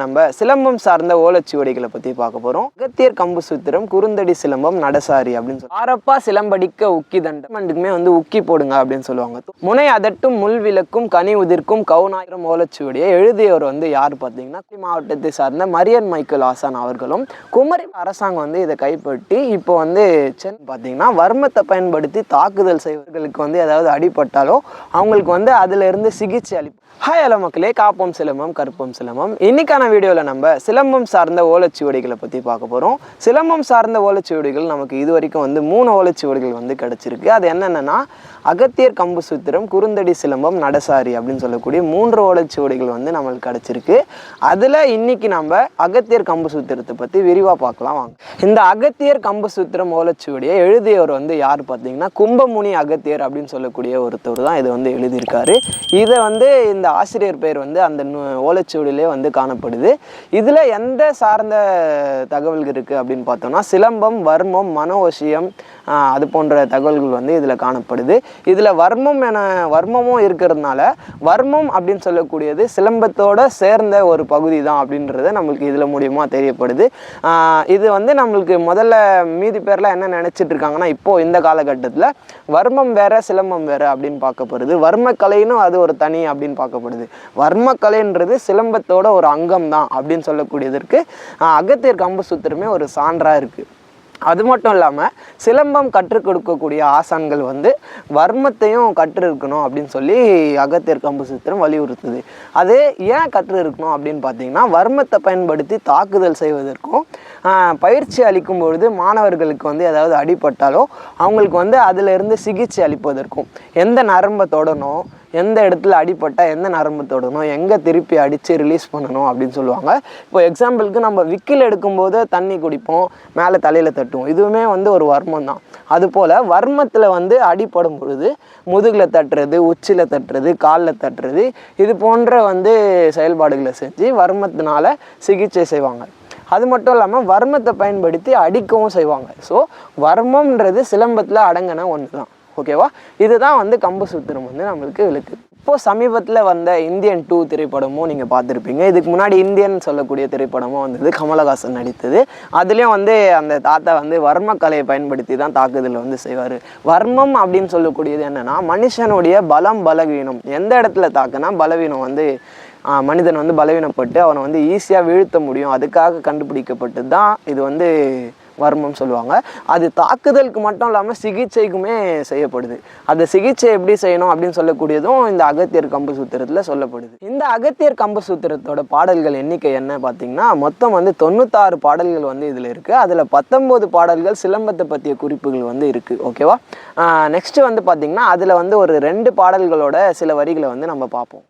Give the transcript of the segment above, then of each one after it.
நம்ம சிலம்பம் சார்ந்த ஓலச்சுவடிகளை பற்றி பார்க்க போகிறோம் அகத்தியர் கம்பு சூத்திரம் குறுந்தடி சிலம்பம் நடசாரி அப்படின்னு சொல்லி. ஆரப்பா சிலம்படிக்க உக்கி தண்டம். ரெண்டுக்குமே வந்து உக்கி போடுங்க அப்படின்னு சொல்லுவாங்க. முனை அதட்டும் முள் விளக்கும் கனி உதிர்க்கும் கவுனாயிரம் ஓலச்சுவடியை எழுதியவர் வந்து யார் பார்த்தீங்கன்னா மாவட்டத்தை சார்ந்த மரியன் மைக்கேல் ஆசான் அவர்களும். குமரி அரசாங்கம் வந்து இதை கைப்பற்றி இப்போ வந்து சென் பார்த்தீங்கன்னா வர்மத்தை பயன்படுத்தி தாக்குதல் செய்வர்களுக்கு வந்து ஏதாவது அடிபட்டாலோ அவங்களுக்கு வந்து அதுல இருந்து சிகிச்சை அளிப்பு. ஹாய் மக்களே. காப்போம் சிலம்பம் கற்போம் சிலம்பம். இன்னைக்கான வீடியோவில் நம்ம சிலம்பம் சார்ந்த ஓலைச்சுவடிகளை பற்றி பார்க்க போகிறோம் சிலம்பம் சார்ந்த ஓலைச்சுவடிகள் நமக்கு இது வரைக்கும் வந்து மூணு ஓலைச்சுவடிகள் வந்து கிடச்சிருக்கு. அது என்னென்னா அகத்தியர் கம்பு சூத்திரம் குறுந்தடி சிலம்பம் நடசாரி அப்படின்னு சொல்லக்கூடிய மூன்று ஓலைச்சுவடிகள் வந்து நம்மளுக்கு கிடச்சிருக்கு. அதில் இன்னைக்கு நம்ம அகத்தியர் கம்பு சூத்திரத்தை பற்றி விரிவாக பார்க்கலாம் வாங்க. இந்த அகத்தியர் கம்பு சூத்திரம் ஓலைச்சுவடியை எழுதியவர் வந்து யார் பார்த்தீங்கன்னா கும்பமுனி அகத்தியர் அப்படின்னு சொல்லக்கூடிய ஒருத்தர் தான் இதை வந்து எழுதியிருக்காரு. இதை வந்து இந்த ஆசிரியர் பெயர் வந்து அந்த ஓலைச்சுவடியிலே வந்து காணப்படுது. இதில் எந்த சார்ந்த தகவல்கள் இருக்குது அப்படின்னு பார்த்தோம்னா சிலம்பம் வர்மம் மனோவசியம் அது போன்ற தகவல்கள் வந்து இதில் காணப்படுது. இதில் வர்மம் என வர்மமும் இருக்கிறதுனால வர்மம் அப்படின்னு சொல்லக்கூடியது சிலம்பத்தோட சேர்ந்த ஒரு பகுதி தான் அப்படின்றது நம்மளுக்கு இதில் மூலியமாக தெரியப்படுது. இது வந்து நம்மளுக்கு முதல்ல மீதி பேரில் என்ன நினச்சிட்டு இருக்காங்கன்னா இப்போ இந்த காலகட்டத்தில் வர்மம் வேற சிலம்பம் வேற அப்படின்னு பார்க்கப்படுது வர்மக்கலைன்னு அது ஒரு தனி அப்படின்னு பார்க்கப்படுது. வர்மக்கலைன்றது சிலம்பத்தோட ஒரு அங்கம் தான் அப்படின்னு சொல்லக்கூடியதற்கு அகத்தியர் கம்பு சூத்திரமே ஒரு சான்றாக இருக்குது அது மட்டும் இல்லாமல் சிலம்பம் கற்றுக் கொடுக்கக்கூடிய ஆசான்கள் வந்து வர்மத்தையும் கற்று இருக்கணும் அப்படின்னு சொல்லி அகத்தியர் கம்பு சூத்திரம் வலியுறுத்துது. அது ஏன் கற்று இருக்கணும் அப்படின்னு பார்த்தீங்கன்னா வர்மத்தை பயன்படுத்தி தாக்குதல் செய்வதற்கும் பயிற்சி அளிக்கும் பொழுது மாணவர்களுக்கு வந்து ஏதாவது அடிபட்டாலோ அவங்களுக்கு வந்து அதிலிருந்து சிகிச்சை அளிப்பதற்கும் எந்த நரம்பை தொடணும் எந்த இடத்துல அடிப்பட்டால் எந்த நரம்பு தொடணும் எங்கே திருப்பி அடித்து ரிலீஸ் பண்ணணும் அப்படின்னு சொல்லுவாங்க. இப்போ எக்ஸாம்பிளுக்கு நம்ம விக்கில் எடுக்கும்போது தண்ணி குடிப்போம் மேலே தலையில் தட்டுவோம். இதுவுமே வந்து ஒரு வர்மம் தான். அதுபோல் வர்மத்தில் வந்து அடிப்படும் பொழுது முதுகில் தட்டுறது உச்சியில் தட்டுறது காலில் தட்டுறது இது போன்ற வந்து செயல்பாடுகளை செஞ்சு வர்மத்தினால சிகிச்சை செய்வாங்க. அது மட்டும் இல்லாமல் வர்மத்தை பயன்படுத்தி அடிக்கவும் செய்வாங்க. ஸோ வர்மம்ன்றது சிலம்பத்தில் அடங்கின ஒன்று தான் ஓகேவா இதுதான் வந்து கம்பு சூத்திரம் வந்து நம்மளுக்கு விளக்கு இப்போது சமீபத்தில் வந்த இந்தியன் டூ திரைப்படமும் நீங்கள் பார்த்துருப்பீங்க. இதுக்கு முன்னாடி இந்தியன் சொல்லக்கூடிய திரைப்படமும் வந்தது கமலஹாசன் நடித்தது. அதுலேயும் வந்து அந்த தாத்தா வந்து வர்ம கலையை பயன்படுத்தி தான் தாக்குதல் வந்து செய்வார். வர்மம் அப்படின்னு சொல்லக்கூடியது என்னென்னா மனுஷனுடைய பலம் பலவீனம். எந்த இடத்துல தாக்குனா பலவீனம் வந்து மனிதன் வந்து பலவீனப்பட்டு அவனை வந்து ஈஸியாக வீழ்த்த முடியும். அதுக்காக கண்டுபிடிக்கப்பட்டு தான் இது வந்து வர்மம் சொல்லுவாங்க. அது தாக்குதலுக்கு மட்டும் இல்லாமல் சிகிச்சைக்குமே செய்யப்படுது. அந்த சிகிச்சை எப்படி செய்யணும் அப்படின்னு சொல்லக்கூடியதும் இந்த அகத்தியர் கம்பு சூத்திரத்தில் சொல்லப்படுது. இந்த அகத்தியர் கம்பு சூத்திரத்தோட பாடல்கள் எண்ணிக்கை என்ன பார்த்தீங்கன்னா மொத்தம் வந்து தொண்ணூத்தாறு பாடல்கள் வந்து இதில் இருக்குது அதில் பத்தொம்போது பாடல்கள் சிலம்பத்தை பற்றிய குறிப்புகள் வந்து இருக்குது ஓகேவா நெக்ஸ்ட்டு வந்து பார்த்திங்கன்னா அதில் வந்து ஒரு ரெண்டு பாடல்களோட சில வரிகளை வந்து நம்ம பார்ப்போம்.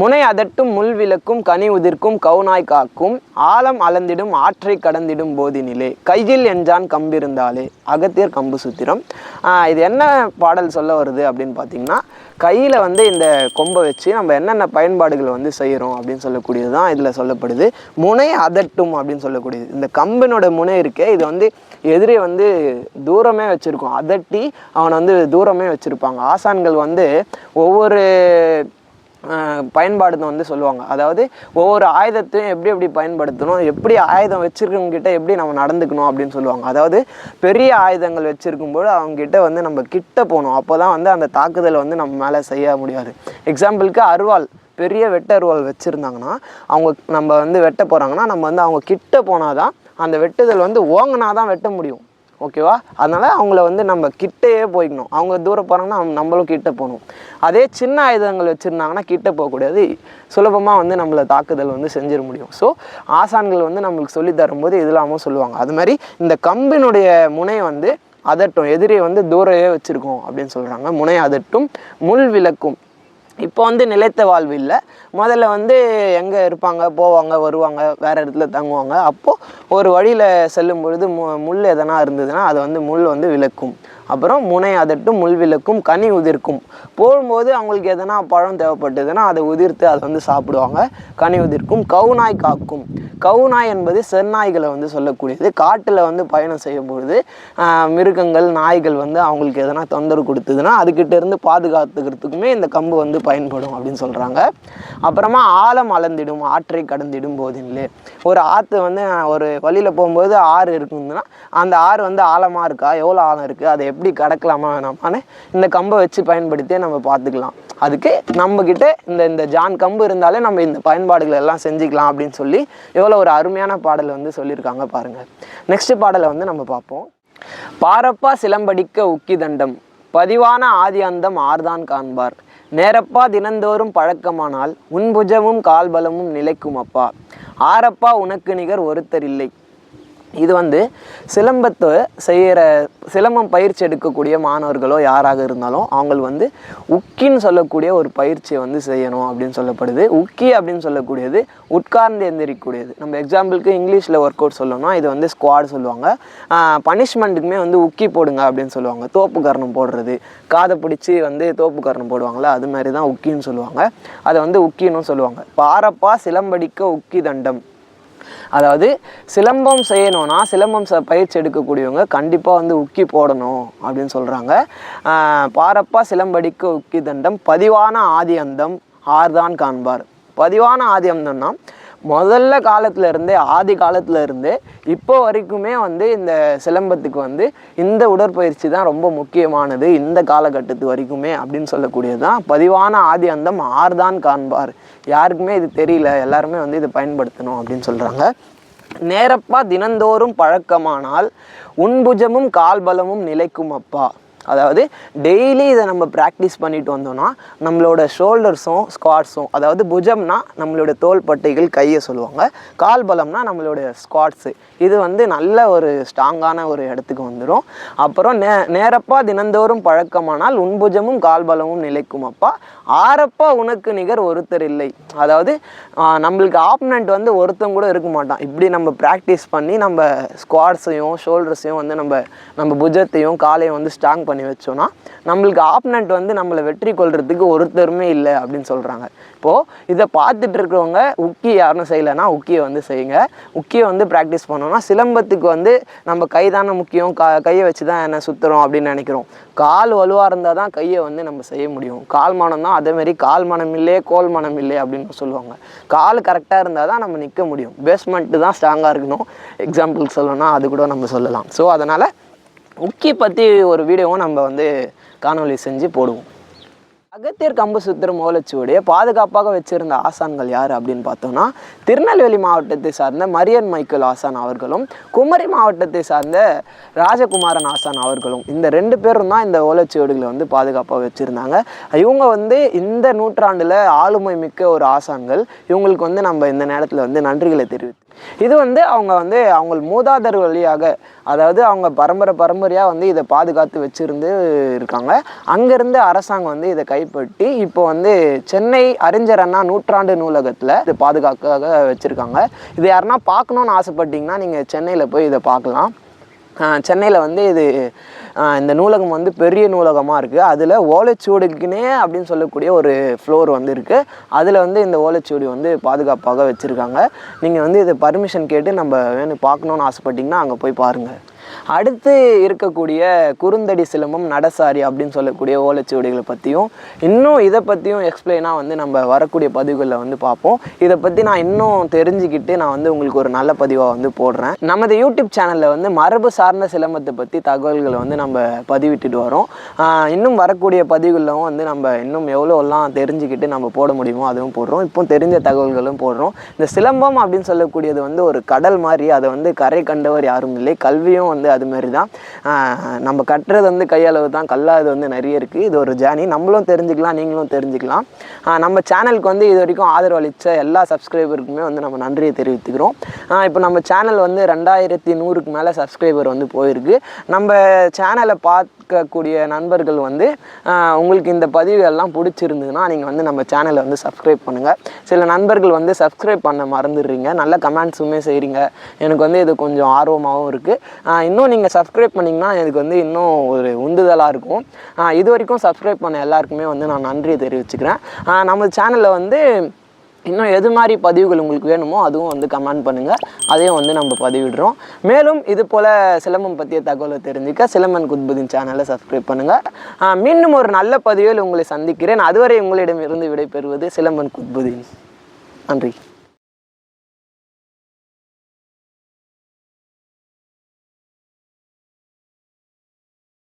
முனை அதட்டும் முள் விளக்கும் கனி உதிர்க்கும் கவுனாய் காக்கும் ஆழம் அளந்திடும் ஆற்றை கடந்திடும் போதினிலே. கையில் என்றான் கம்பிருந்தாலே. அகத்தியர் கம்பு சுத்திரம். இது என்ன பாடல் சொல்ல வருது அப்படின்னு பார்த்தீங்கன்னா கையில் வந்து இந்த கொம்பை வச்சு நம்ம என்னென்ன பயன்பாடுகள் வந்து செய்கிறோம் அப்படின்னு சொல்லக்கூடியது தான் இதில் சொல்லப்படுது. முனை அதட்டும் அப்படின்னு சொல்லக்கூடியது. இந்த கம்பினோட முனை இருக்கே இது வந்து எதிரே வந்து தூரமே வச்சுருக்கோம். அதட்டி அவனை வந்து தூரமே வச்சுருப்பாங்க. ஆசான்கள் வந்து ஒவ்வொரு பயன்பாடு வந்து சொல்லுவாங்க. அதாவது ஒவ்வொரு ஆயுதத்தையும் எப்படி எப்படி பயன்படுத்தணும் எப்படி ஆயுதம் வச்சிருக்கவங்க கிட்ட எப்படி நம்ம நடந்துக்கணும் அப்படின்னு சொல்லுவாங்க. அதாவது பெரிய ஆயுதங்கள் வச்சுருக்கும்போது அவங்ககிட்ட வந்து நம்ம கிட்ட போகணும். அப்போ தான் வந்து அந்த தாக்குதலை வந்து நம்ம மேலே செய்ய முடியாது. எக்ஸாம்பிளுக்கு அருவாள் பெரிய வெட்ட அருவாள் வச்சுருந்தாங்கன்னா அவங்க நம்ம வந்து வெட்ட போகிறாங்கன்னா நம்ம வந்து அவங்க கிட்ட போனால் தான் அந்த வெட்டுதல் வந்து ஓங்கினா தான் வெட்ட முடியும். ஓகேவா? அதனால் அவங்கள வந்து நம்ம கிட்டேயே போய்க்கணும். அவங்க தூரம் போகிறாங்கன்னா நம்மளும் கிட்டே போகணும். அதே சின்ன ஆயுதங்கள் வச்சுருந்தாங்கன்னா கிட்ட போகக்கூடாது சுலபமாக வந்து நம்மளை தாக்குதல் வந்து செஞ்சிட முடியும். ஸோ ஆசான்கள் வந்து நம்மளுக்கு சொல்லி தரும்போது இதெல்லாமும் சொல்லுவாங்க. அது மாதிரி இந்த கம்பினுடைய முனை வந்து அதட்டும். எதிரியை வந்து தூரையே வச்சுருக்கோம் அப்படின்னு சொல்கிறாங்க முனை அதட்டும் முள் விளக்கும். இப்போ வந்து நிலைத்த வாழ்வு இல்லை. முதல்ல வந்து எங்கே இருப்பாங்க போவாங்க வருவாங்க வேறு இடத்துல தங்குவாங்க. அப்போது ஒரு வழியில் செல்லும் பொழுது மு முள் எதனா இருந்ததுன்னா அதை வந்து முள் வந்து விளக்கும். அப்புறம் முனை அதட்டும் முள் விளக்கும் கனி உதிர்க்கும். போகும்போது அவங்களுக்கு எதனா பழம் தேவைப்பட்டதுன்னா அதை உதிர்த்து அதை வந்து சாப்பிடுவாங்க. கனி உதிர்க்கும் கவுனாய் காக்கும். கவுநாய் என்பது செந்நாய்களை வந்து சொல்லக்கூடியது. காட்டில் வந்து பயணம் செய்யும் பொழுது மிருகங்கள் நாய்கள் வந்து அவங்களுக்கு எதனா தொந்தரவு கொடுத்ததுன்னா அதுக்கிட்ட இருந்து பாதுகாத்துக்கிறதுக்குமே இந்த கம்பு வந்து பயன்படும் அப்படின்னு சொல்கிறாங்க அப்புறமா ஆழம் அளந்திடும் ஆற்றை கடந்திடும் போதில்லே ஒரு ஆற்று வந்து ஒரு வழியில் போகும்போது ஆறு இருக்குதுன்னா அந்த ஆறு வந்து ஆழமாக இருக்கா? எவ்வளோ ஆழம் இருக்குது அதை எப்படி கடக்கலாமா வேணாமான்னு இந்த கம்பை வச்சு பயன்படுத்தியே நம்ம பார்த்துக்கலாம். அதுக்கு நம்மக்கிட்ட இந்த இந்த ஜான் கம்பு இருந்தாலே நம்ம இந்த பயன்பாடுகள் எல்லாம் செஞ்சுக்கலாம் அப்படின்னு சொல்லி எவ்வளோ ஒரு அருமையான பாடலை வந்து சொல்லியிருக்காங்க பாருங்கள் நெக்ஸ்ட் பாடலை வந்து நம்ம பார்ப்போம். பாரப்பா சிலம்படிக்க உக்கி தண்டம் பதிவான ஆதி அந்தம் ஆர்தான் காண்பார். நேரப்பா தினந்தோறும் பழக்கமானால் உன்புஜமும் கால்பலமும் நிலைக்கும் அப்பா ஆரப்பா உனக்கு நிகர் ஒருத்தர் இல்லை இது வந்து சிலம்பத்தை செய்கிற சிலம்பம் பயிற்சி எடுக்கக்கூடிய மாணவர்களோ யாராக இருந்தாலும் அவங்க வந்து உக்கின்னு சொல்லக்கூடிய ஒரு பயிற்சியை வந்து செய்யணும் அப்படின்னு சொல்லப்படுது. உக்கி அப்படின்னு சொல்லக்கூடியது உட்கார்ந்து எந்திரிக்கக்கூடியது. நம்ம எக்ஸாம்பிளுக்கு இங்கிலீஷில் ஒர்க் அவுட் சொல்லணும்னா இது வந்து ஸ்குவாட் சொல்லுவாங்க. பனிஷ்மெண்ட்டுக்குமே வந்து உக்கி போடுங்க அப்படின்னு சொல்லுவாங்க. தோப்பு கரணம் போடுறது. காதை பிடிச்சி வந்து தோப்பு கரணம் போடுவாங்களா? அது மாதிரி தான் உக்கின்னு சொல்லுவாங்க. அதை வந்து உக்கின்னு சொல்லுவாங்க. பாரப்பா சிலம்படிக்க உக்கி தண்டம். அதாவது சிலம்பம் செய்யணும்னா சிலம்பம் ச பயிற்சி எடுக்கக்கூடியவங்க கண்டிப்பாக வந்து உக்கி போடணும் அப்படின்னு சொல்கிறாங்க பாரப்பா சிலம்படிக்க உக்கி தண்டம் பதிவான ஆதி அந்தம் ஆர்தான் காண்பார். பதிவான ஆதி அந்தம்னா முதல்ல காலத்தில் இருந்தே ஆதி காலத்தில் இருந்தே இப்போ வரைக்குமே வந்து இந்த சிலம்பத்துக்கு வந்து இந்த உடற்பயிற்சி தான் ரொம்ப முக்கியமானது இந்த காலகட்டத்து வரைக்குமே அப்படின்னு சொல்லக்கூடியது தான். பதிவான ஆதி அந்தம் ஆர்தான் காண்பார். யாருக்குமே இது தெரியல. எல்லாருமே வந்து இதை பயன்படுத்தணும் அப்படின்னு சொல்கிறாங்க நேரப்பா தினந்தோறும் பழக்கமானால் உன்புஜமும் கால்பலமும் நிலைக்கும் அப்பா. அதாவது டெய்லி இதை நம்ம ப்ராக்டிஸ் பண்ணிட்டு வந்தோம்னா நம்மளோட ஷோல்டர்ஸும் ஸ்குவாட்ஸும் அதாவது புஜம்னா நம்மளோட தோள்பட்டைகள் கையை சொல்லுவாங்க. கால் பலம்னா நம்மளோட ஸ்குவாட்ஸு இது வந்து நல்ல ஒரு ஸ்ட்ராங்கான ஒரு இடத்துக்கு வந்துடும் அப்புறம் நே நேரப்பா தினந்தோறும் பழக்கமானால் உன்புஜமும் கால் பலமும் நிலைக்கும் அப்பா. ஆரப்பா உனக்கு நிகர் ஒருத்தர் இல்லை. அதாவது நம்மளுக்கு ஆப்னண்ட் வந்து ஒருத்தன் கூட இருக்க மாட்டான். இப்படி நம்ம ப்ராக்டிஸ் பண்ணி நம்ம ஸ்குவாட்ஸையும் ஷோல்டர்ஸையும் வந்து நம்ம நம்ம புஜத்தையும் காலையும் வந்து ஸ்ட்ராங் பண்ணி வச்சோன்னா நம்மளுக்கு ஆப்னண்ட் வந்து நம்மளை வெற்றி கொள்றதுக்கு ஒருத்தருமே இல்லை அப்படின்னு சொல்கிறாங்க இப்போது இதை பார்த்துட்டு இருக்கிறவங்க உக்கி யாரும் செய்யலைன்னா உக்கியை வந்து செய்யுங்க. உக்கியை வந்து ப்ராக்டிஸ் பண்ணோம்னா சிலம்பத்துக்கு வந்து நம்ம கை தானே முக்கியம் கா கையை வச்சு தான் என்ன சுற்றுறோம் அப்படின்னு நினைக்கிறோம். கால் வலுவாக இருந்தால் தான் கையை வந்து நம்ம செய்ய முடியும். கால் மனம் தான் அதேமாரி கால் மனம் இல்லையே கோல் மனம் இல்லை அப்படின்னு சொல்லுவாங்க. கால் கரெக்டாக இருந்தால் தான் நம்ம நிற்க முடியும். பேஸ்மெண்ட்டு தான் ஸ்ட்ராங்காக இருக்கணும். எக்ஸாம்பிள் சொல்லணும்னா அது கூட நம்ம சொல்லலாம். ஸோ அதனால் உக்கி பற்றி ஒரு வீடியோவும் நம்ம வந்து காணொளி செஞ்சு போடுவோம். அகத்தியர் கம்பு சுத்திரம் ஓலைச்சுவடியை பாதுகாப்பாக வச்சிருந்த ஆசான்கள் யார் அப்படின்னு பார்த்தோம்னா திருநெல்வேலி மாவட்டத்தை சார்ந்த மரியன் மைக்கேல் ஆசான் அவர்களும் குமரி மாவட்டத்தை சார்ந்த ராஜகுமாரன் ஆசான் அவர்களும். இந்த ரெண்டு பேரும் தான் இந்த ஓலைச்சுவடிகளை வந்து பாதுகாப்பாக வச்சுருந்தாங்க. இவங்க வந்து இந்த நூற்றாண்டில் ஆளுமை மிக்க ஒரு ஆசான்கள். இவங்களுக்கு வந்து நம்ம இந்த நேரத்தில் வந்து நன்றிகளை தெரிவித்து இது வந்து அவங்க வந்து அவங்க மூதாதர் வழியாக அதாவது அவங்க பரம்பரை பரம்பரையாக வந்து இதை பாதுகாத்து வச்சுருந்து இருக்காங்க. அங்கேருந்து அரசாங்கம் வந்து இதை கைப்பற்றி இப்போ வந்து சென்னை அறிஞர் அண்ணா நூற்றாண்டு நூலகத்தில் இது பாதுகாக்க வச்சுருக்காங்க. இது யாருன்னா பார்க்கணுன்னு ஆசைப்பட்டீங்கன்னா நீங்கள் சென்னையில் போய் இதை பார்க்கலாம். சென்னையில் வந்து இது இந்த நூலகம் வந்து பெரிய நூலகமாக இருக்குது அதில் ஓலைச்சுவடிக்குனே அப்படின்னு சொல்லக்கூடிய ஒரு ஃப்ளோர் வந்து இருக்குது அதில் வந்து இந்த ஓலைச்சுவடி வந்து பாதுகாப்பாக வச்சுருக்காங்க. நீங்கள் வந்து இதை பர்மிஷன் கேட்டு நம்ம வேணும் பார்க்கணுன்னு ஆசைப்பட்டிங்கன்னா அங்கே போய் பாருங்கள் அடுத்து இருக்கக்கூடிய குறுந்தடி சிலம்பம் நடசாரி அப்படின்னு சொல்லக்கூடிய ஓலைச்சுவடிகளை பற்றியும் இன்னும் இதை பற்றியும் எக்ஸ்பிளைனாக வந்து நம்ம வரக்கூடிய பதிவுகளில் வந்து பார்ப்போம். இதை பற்றி நான் இன்னும் தெரிஞ்சுக்கிட்டு நான் வந்து உங்களுக்கு ஒரு நல்ல பதிவாக வந்து போடுறேன். நமது யூடியூப் சேனலில் வந்து மரபு சார்ந்த சிலம்பத்தை பற்றி தகவல்களை வந்து நம்ம பதிவிட்டுட்டு வரோம். இன்னும் வரக்கூடிய பதிவுகளிலும் வந்து நம்ம இன்னும் எவ்வளோலாம் தெரிஞ்சுக்கிட்டு நம்ம போட முடியுமோ அதுவும் போடுறோம். இப்போ தெரிஞ்ச தகவல்களும் போடுறோம். இந்த சிலம்பம் அப்படின்னு சொல்லக்கூடியது வந்து ஒரு கடல் மாதிரி அதை வந்து கரை கண்டவர் யாரும் இல்லை. கல்வியும் வந்து அது மாதிரி தான் நம்ம கட்டுறது வந்து கையளவு தான் கல்லாது வந்து நிறைய இருக்குது இது ஒரு ஜேர்னி நம்மளும் தெரிஞ்சுக்கலாம் நீங்களும் தெரிஞ்சுக்கலாம். நம்ம சேனலுக்கு வந்து இது வரைக்கும் ஆதரவு அளித்த எல்லா சப்ஸ்கிரைபருக்குமே வந்து நம்ம நன்றியை தெரிவித்துக்கிறோம். இப்போ நம்ம சேனல் வந்து ரெண்டாயிரத்தி நூறுக்கு மேலே சப்ஸ்கிரைபர் வந்து போயிருக்கு. நம்ம சேனலை இருக்கக்கூடிய நண்பர்கள் வந்து உங்களுக்கு இந்த பதிவுகள்லாம் பிடிச்சிருந்ததுன்னா நீங்கள் வந்து நம்ம சேனலை வந்து சப்ஸ்கிரைப் பண்ணுங்கள் சில நண்பர்கள் வந்து சப்ஸ்கிரைப் பண்ண மறந்துடுறீங்க. நல்ல கமெண்ட்ஸுமே செய்கிறீங்க எனக்கு வந்து இது கொஞ்சம் ஆர்வமாகவும் இருக்குது இன்னும் நீங்கள் சப்ஸ்கிரைப் பண்ணிங்கன்னா எனக்கு வந்து இன்னும் ஒரு உந்துதலாக இருக்கும். இது வரைக்கும் சப்ஸ்கிரைப் பண்ண எல்லாருக்குமே வந்து நான் நன்றியை தெரிவிச்சுக்கிறேன். நம்ம சேனலில் வந்து இன்னும் எது மாதிரி பதிவுகள் உங்களுக்கு வேணுமோ அதுவும் வந்து கமெண்ட் பண்ணுங்கள் அதையும் வந்து நம்ம பதிவிடுறோம். மேலும் இது போல் சிலம்பம் பற்றிய தகவலை தெரிஞ்சுக்க சிலம்பன் குத்புதின் சேனலை சப்ஸ்கிரைப் பண்ணுங்கள் மீண்டும் ஒரு நல்ல பதிவில் உங்களை சந்திக்கிறேன். அதுவரை உங்களிடமிருந்து விடைபெறுவது சிலம்பன் குத்புதின். நன்றி.